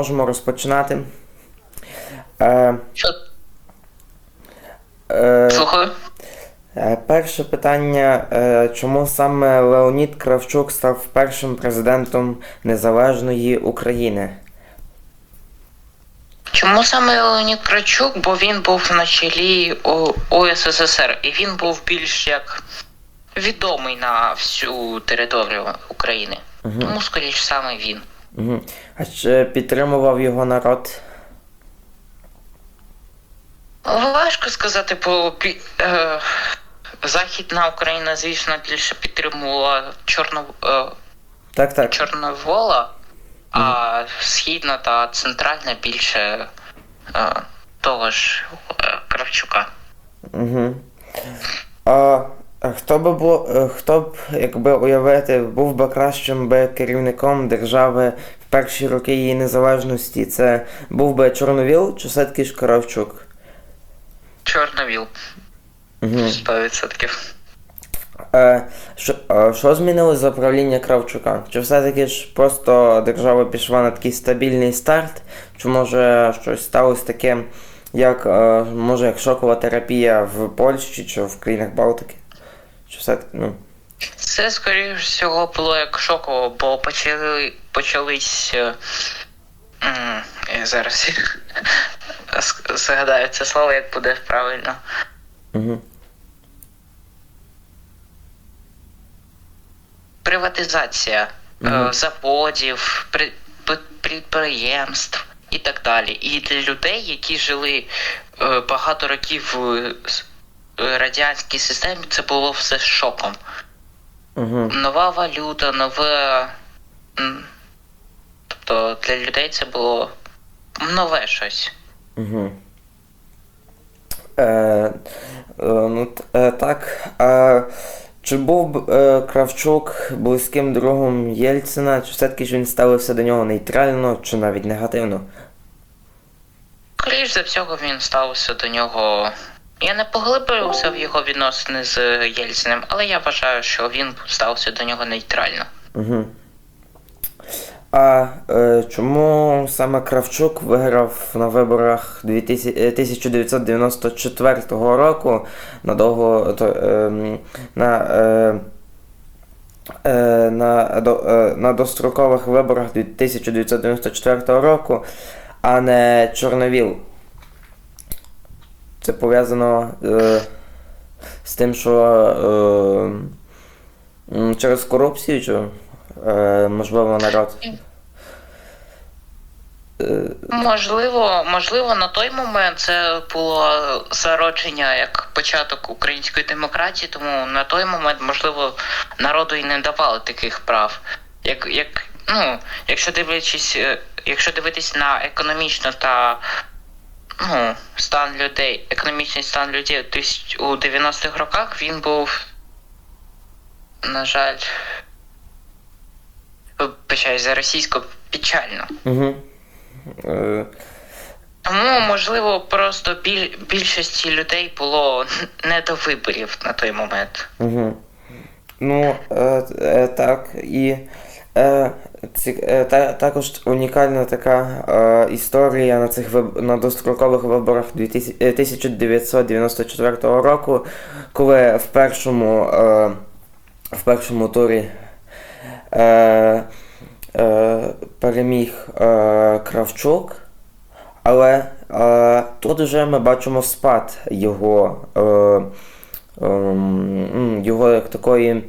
Можемо розпочинати. Е, е, Слухаю. е, перше питання: е, чому саме Леонід Кравчук став першим президентом Незалежної України? Чому саме Леонід Крачук? Бо він був на чолі О- і він був більш як відомий на всю територію України. Тому, скоріш, саме він. Угу. А чи підтримував його народ? Важко сказати, бо е, Західна Україна, звісно, більше підтримувала Чорно, е, Так, так. Чорновола, а Східна та Центральна більше е, того ж е, Кравчука. Угу. А хто би був, е, хто б, якби уявити, був би кращим би керівником держави в перші роки її незалежності? Це був би Чорновіл чи все-таки ж Кравчук? Чорновіл. Угу. 100%. Е, що, е, що змінилось за правління Кравчука? Чи все-таки ж просто держава пішла на такий стабільний старт? Чи може щось сталося таке, як е, може як шокова терапія в Польщі чи в країнах Балтики? Чи все ну. Це, скоріш всього, було як шоково, бо почали, почались. е, Я зараз згадаю це слово, як буде правильно. Угу. Приватизація Мгм. заводів, підприємств і так далі. І для людей, які жили е, багато років в радянській системі, це було все шоком. Угу. нова валюта, нове. Тобто для людей це було нове щось. Угу. Е, е, ну, е, так. Е, чи був е, Кравчук близьким другом Єльцина, чи все-таки ж він ставився до нього нейтрально, чи навіть негативно? Скоріш за всього, він ставився до нього. Я не поглиблювався в його відносини з Єльциним, але я вважаю, що він ставився до нього нейтрально. Угу. А е, чому саме Кравчук виграв на виборах 2000, е, 1994 року на довго то, ем, на, е, е, на, до, е, на дострокових виборах 1994 року, а не Чорновіл? Це пов'язано е, з тим, що е, через корупцію, чи е, можливо народ. Е, Можливо, можливо, на той момент це було зародження як початок української демократії, тому на той момент, можливо, народу і не давали таких прав. Як, як, ну, якщо дивитись, е, якщо дивитись на економічно та ну, стан людей, економічний стан людей у тисяч- у 90-х роках він був, на жаль, вибачаюсь за російську печально. Угу. Е, Тому, можливо, просто біль... більшості людей було не до виборів на той момент. угу. Ну, е, е, так, і ці, е, та, також унікальна така е, історія на цих виб... на дострокових виборах 2000, е, 1994 року, коли в першому, е, в першому турі е, е, переміг е, Кравчук, але е, тут вже ми бачимо спад його, е, м, його як такої е,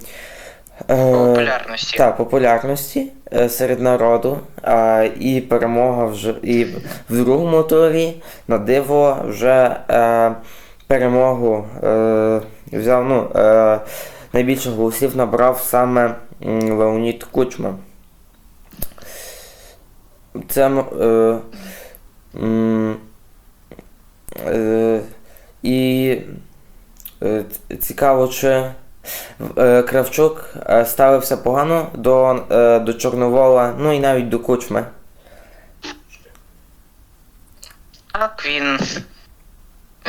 Популярності. та, популярності е, серед народу, а, і перемога вже і в другому турі на диво вже е, перемогу е, взяв, ну, е, найбільше голосів набрав саме Леонід Кучма. Це е, е, і е, цікаво, чи е, Кравчук е, ставився погано до, е, до Чорновола, ну і навіть до Кучми. Так, він.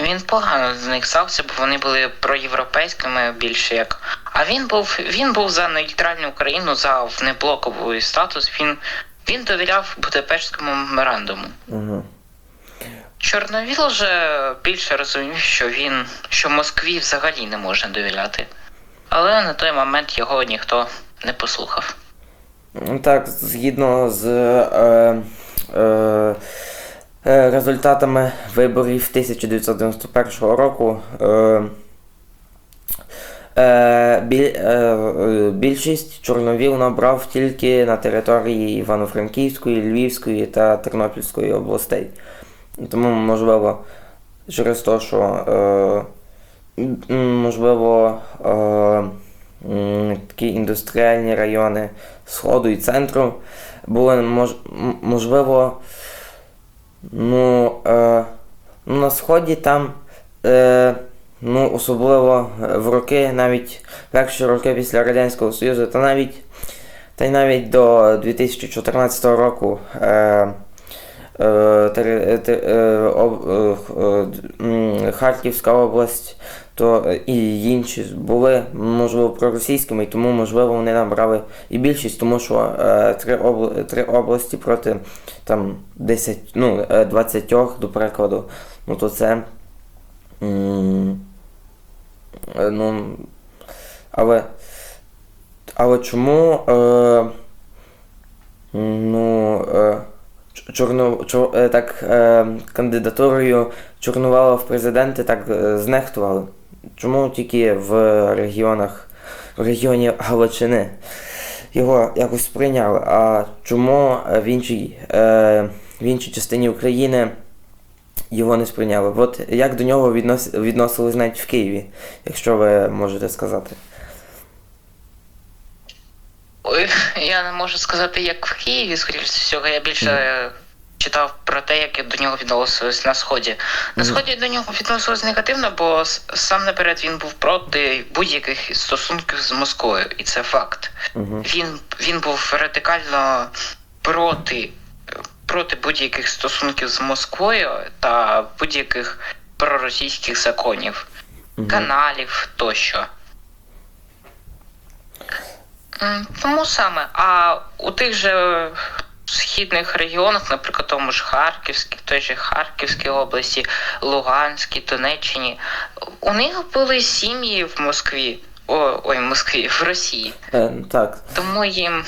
Він погано з них стався, бо вони були проєвропейськими більше як. А він був він був за нейтральну Україну, за внеблоковий статус. Він Він довіряв Будапештському меморандуму. Угу. Чорновіл же більше розумів, що він, що Москві взагалі не можна довіряти. Але на той момент його ніхто не послухав. Ну, Так, згідно з е, е, е, результатами виборів 1991 року, е, е, е, більшість Чорновіл набрав тільки на території Івано-Франківської, Львівської та Тернопільської областей. Тому, можливо, через те, що можливо е, такі індустріальні райони Сходу і центру були можливо. Ну, е, ну, на Сході там, е, ну, особливо в роки, навіть перші роки після Радянського Союзу, та навіть, та й навіть до 2014 року Харківська область то е, і інші були, можливо, проросійськими, тому, можливо, вони набрали і більшість, тому що е, три, три області проти там 10, ну, е, 20, до прикладу, ну то це. е, ну, але, але чому е, ну, е, Чорно, чор, е, так, е, кандидатурою Чорновала в президенти так е, знехтували? Чому тільки в регіонах, в регіоні Галичини його якось сприйняли? А чому в іншій, е, в іншій частині України його не сприйняли? От як до нього віднос, відносились навіть в Києві, якщо ви можете сказати? Ой, я не можу сказати, як в Києві, скоріш всього, я більше читав про те, як до нього відносились на сході. На сході до нього відносились негативно, бо сам наперед він був проти будь-яких стосунків з Москвою, і це факт. Він, він був радикально проти, проти будь-яких стосунків з Москвою та будь-яких проросійських законів, каналів тощо. Тому саме, а у тих же східних регіонах, наприклад, тому ж Харківській, той же Харківській області, Луганській, Донеччині, у них були сім'ї в Москві. О, ой, в Москві, в Росії. Е, так. Тому їм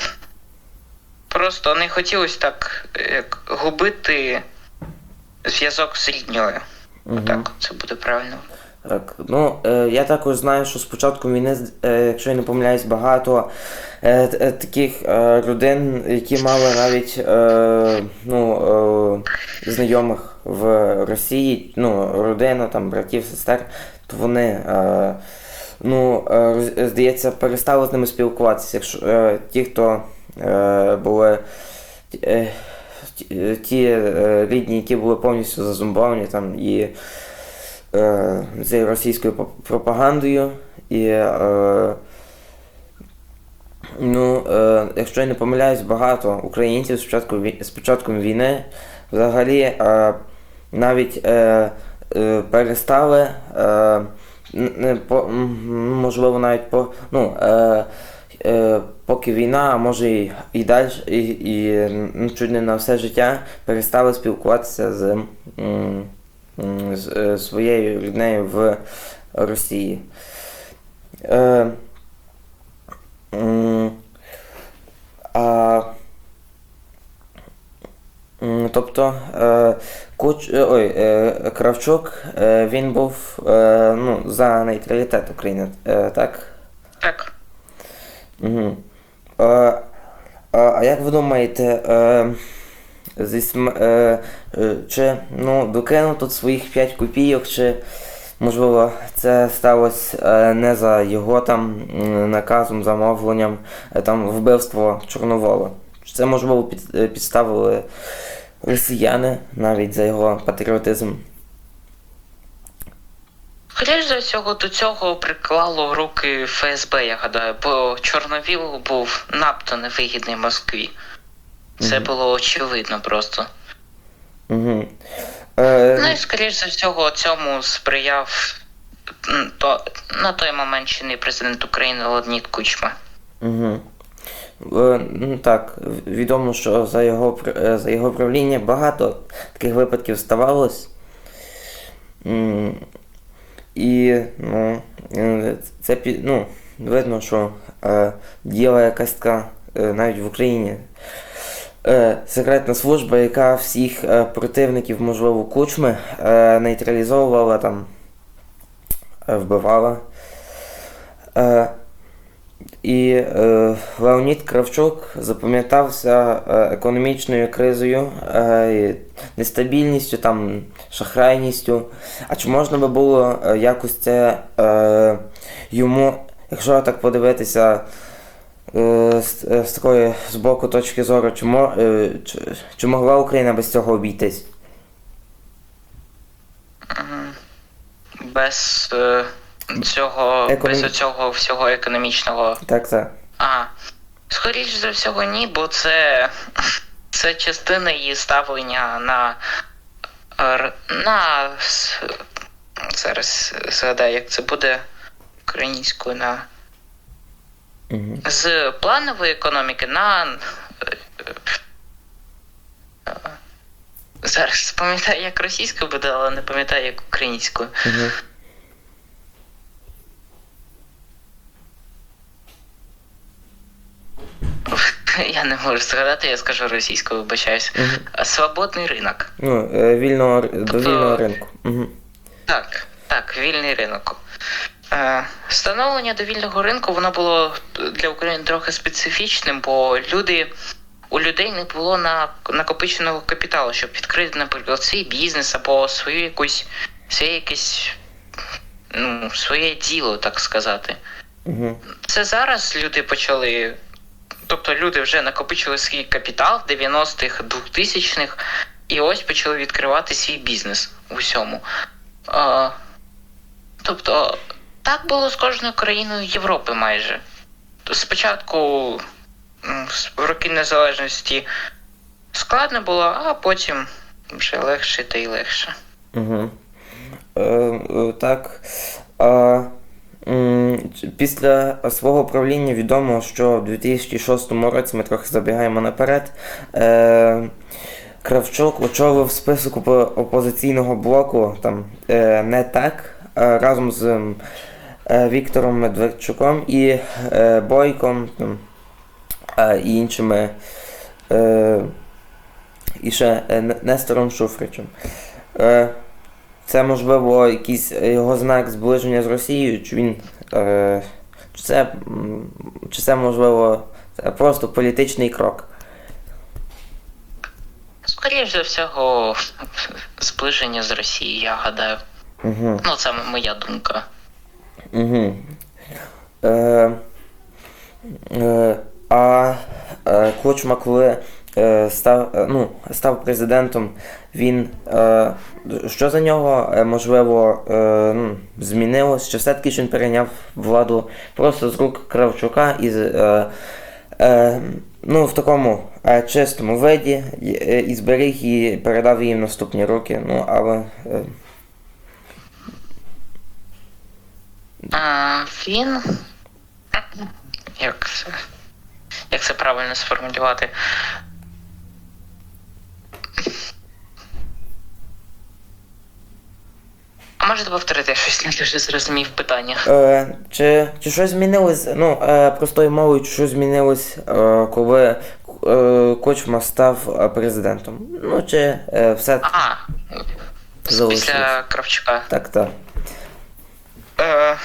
просто не хотілося так як, губити зв'язок з рідньою. Мгм. Так, це буде правильно. Так, ну е, я також знаю, що з початку війни, е, якщо я не помиляюсь, багато е, таких родин, які мали навіть ну, знайомих в Росії, ну, родину, там, братів, сестер, то вони, ну, здається, перестали з ними спілкуватися. Якщо ті, хто були. Ті- рідні, які були повністю зазомбовані там і е, цією російською пропагандою. І, е, ну, е, якщо я не помиляюсь, багато українців з, з початком війни взагалі навіть перестали. Можливо, навіть по. Ну, поки війна, а може і, і далі, і, і чуть не на все життя перестали спілкуватися з, м, з своєю ріднею в Росії. Е, а, тобто е, Куч, е, ой, е, Кравчук е, він був е, ну, за нейтралітет України, е, так? Так. Угу. Е, е, а як ви думаєте, е, зі е, е, чи ну, докинув тут своїх 5 копійок, чи можливо це сталося е, не за його там наказом, замовленням, е, там вбивство Чорновола? Це можливо під, підставили росіяни навіть за його патріотизм? Скоріш за всього, до цього приклало руки ФСБ, я гадаю, бо Чорновіл був надто невигідний Москві. Це було очевидно просто. Угу. Е, Ну і скоріш за всього цьому сприяв то, на той момент чинний президент України Леонід Кучма. Угу. Е, Ну так, відомо, що за його, е, за його правління багато таких випадків ставалось. І ну, е, це ну, видно, що е, діяла якась така е, навіть в Україні е, секретна служба, яка всіх е, противників, можливо, кучми е, нейтралізовувала там, вбивала. І е, Леонід Кравчук запам'ятався економічною кризою, е, нестабільністю, там, шахрайністю. А чи можна би було якось це е, йому, якщо так подивитися з, е, з такої з боку точки зору, чи, мо, е, чи, чи могла Україна без цього обійтись? Без е, цього, Економі- без цього всього економічного. Так, так. А, скоріш за всього, ні, бо це, це частина її ставлення на. на зараз згадаю, як це буде українською на. Угу. з планової економіки на. е, Зараз пам'ятаю, як російською буде, але не пам'ятаю, як українською. Угу. Я не можу згадати, я скажу російською, вибачаюсь. Угу. Свободний ринок. Ну, е, вільного, р- до Тобто- вільного ринку. Угу. Так, так, вільний ринок. Е, Встановлення до вільного ринку воно було для України трохи специфічним, бо люди у людей не було на накопиченого капіталу, щоб відкрити, наприклад, свій бізнес або свою якусь своє якесь ну, своє діло, так сказати. Угу. Це зараз люди почали. Тобто люди вже накопичили свій капітал 90-х, 2000-х, і ось почали відкривати свій бізнес у всьому. А, тобто, так було з кожною країною Європи майже. Спочатку в роки незалежності складно було, а потім вже легше та й легше. Угу. Е, так. А, після свого правління відомо, що в 2006 році ми трохи забігаємо наперед. Е, Кравчук очолив список опо- опозиційного блоку там е, не так разом з Віктором Медведчуком і е, Бойком е, і іншими. Е, і ще е, Нестором Шуфричем. Е, це можливо якийсь його знак зближення з Росією, чи він. Е, чи це, чи це можливо це просто політичний крок? Скоріше за всього, зближення з Росією, я гадаю. Угу. Ну, це моя думка. Угу. Е, е, а е, Кучма, коли е, став, е, ну, став президентом, він е, що за нього е, можливо е, ну, змінилось? Чи все-таки він перейняв владу просто з рук Кравчука і е, е, ну, в такому е, чистому виді і зберіг і передав її в наступні роки. Ну, але е, А, він. Як це. Як це правильно сформулювати? А можете повторити щось не дуже зрозумів питання? Е, чи, чи щось змінилось, ну, е, простою мовою, чи щось змінилось, е, коли е, Кочма став е, президентом? Ну, чи е, все Ага. Залишилось. Після Кравчука. так, так. Е,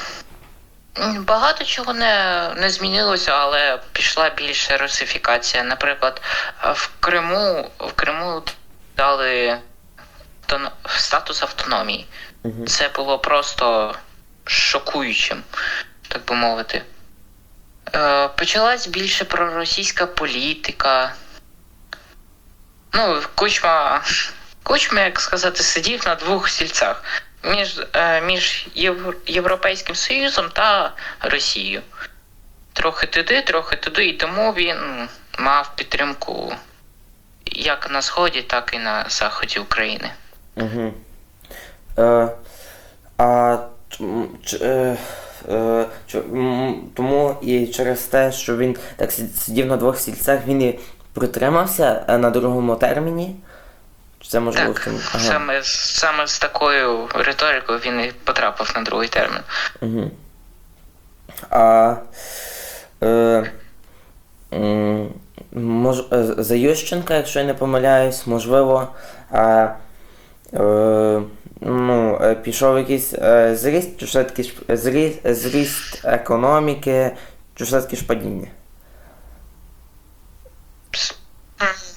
багато чого не, не змінилося, але пішла більша русифікація. Наприклад, в Криму в Криму дали статус автономії. Угу. Це було просто шокуючим, так би мовити. Е, почалась більше проросійська політика. Ну, Кучма, Кучма, як сказати, сидів на двох стільцях між, е, між Європейським Союзом та Росією. Трохи туди, трохи туди, і тому він мав підтримку як на Сході, так і на заході України. Угу. Е, а ч- е, е, тому і через те, що він так сидів на двох стільцях, він і притримався е, на другому терміні. Це можливо Так, в цьому? Ага. саме, саме з такою риторикою він і потрапив на другий термін. Угу. А е, мож, е, за Ющенка, якщо я не помиляюсь, можливо, е, е, ну, е, пішов якийсь е, зріст, чи все-таки зріст, зріст економіки, чи все-таки ж падіння?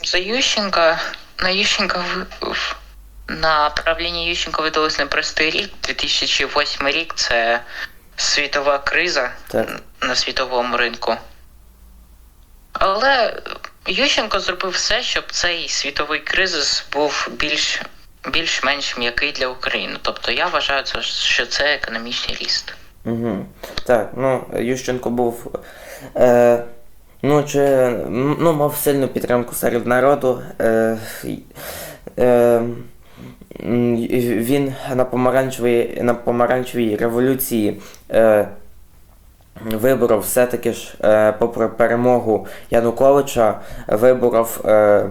За Ющенка, на Ющенка на правління Ющенка видалось непростий рік. 2008 рік це світова криза Так. на світовому ринку. Але Ющенко зробив все, щоб цей світовий кризис був більш, більш-менш м'який для України. Тобто я вважаю, що це економічний ріст. Угу. Так, ну, Ющенко був. Е, ну, чи, ну, мав сильну підтримку серед народу. Е, е, він на помаранчевій, на помаранчевій революції е, виборов все-таки ж, е, попри перемогу Януковича, виборов е,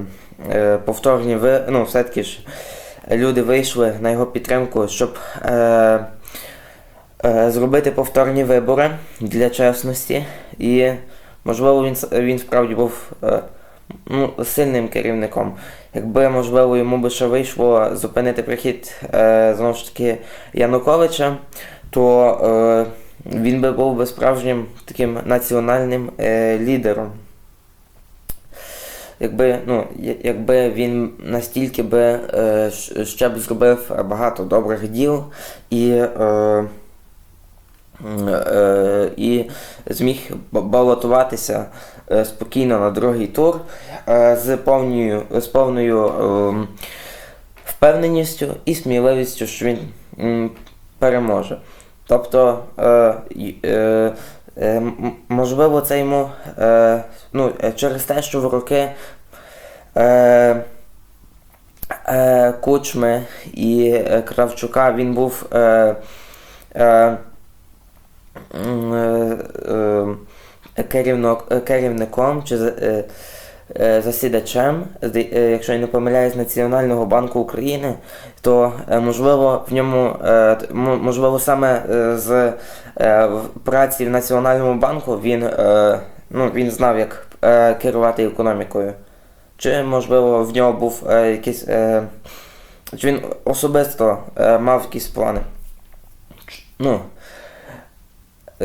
е, повторні ви, ну, все-таки ж люди вийшли на його підтримку, щоб. Е, е, зробити повторні вибори для чесності. І, можливо, він, він справді був е, ну, сильним керівником. Якби, можливо, йому би ще вийшло зупинити прихід е, знову ж таки Януковича, то е, він би був би справжнім таким національним лідером. Якби, ну, якби він настільки би ще б зробив багато добрих діл і, е, і зміг балотуватися е, спокійно на другий тур е, з повною, з повною е, впевненістю і сміливістю, що він переможе. Тобто, е, е, е, можливо, це йому е, ну, е, через те, що в роки е, е, Кучми і е, Кравчука він був е, е, е, керівником чи за- засідачем, якщо я не помиляюсь, Національного банку України, то можливо в ньому можливо саме з праці в Національному банку він, ну, він знав, як керувати економікою. Чи можливо в нього був якийсь. Чи він особисто мав якісь плани? Ну,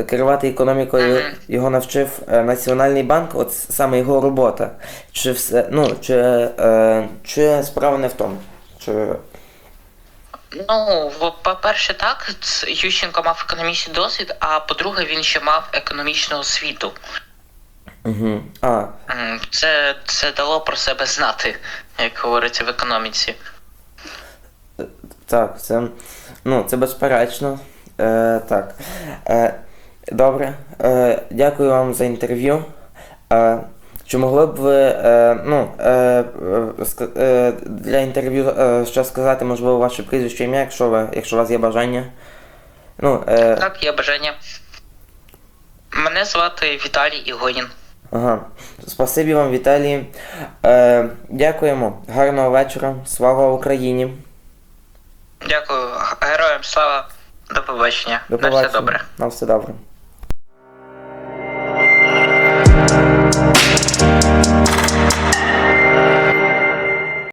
керувати економікою його навчив е, Національний банк, от саме його робота. Чи все, ну, чи, е, чи справа не в тому? Чи... Ну, по-перше, так, Ющенко мав економічний досвід, а по-друге, він ще мав економічну освіту. Угу. А, Це, це дало про себе знати, як говориться в економіці. так, це, ну, це безперечно. Е, так. Е, добре. Е, дякую вам за інтерв'ю. Е, чи могли б ви е, ну, е, е, е, для інтерв'ю е, ще сказати, можливо, ваше прізвище ім'я, якщо, ви, якщо у вас є бажання? Ну, е, Так, є бажання. Мене звати Віталій Ігонін. ага. Спасибі вам, Віталій. Е, дякуємо. Гарного вечора. Слава Україні. Дякую, героям слава. До побачення. До На побачення. все добре. На все добре.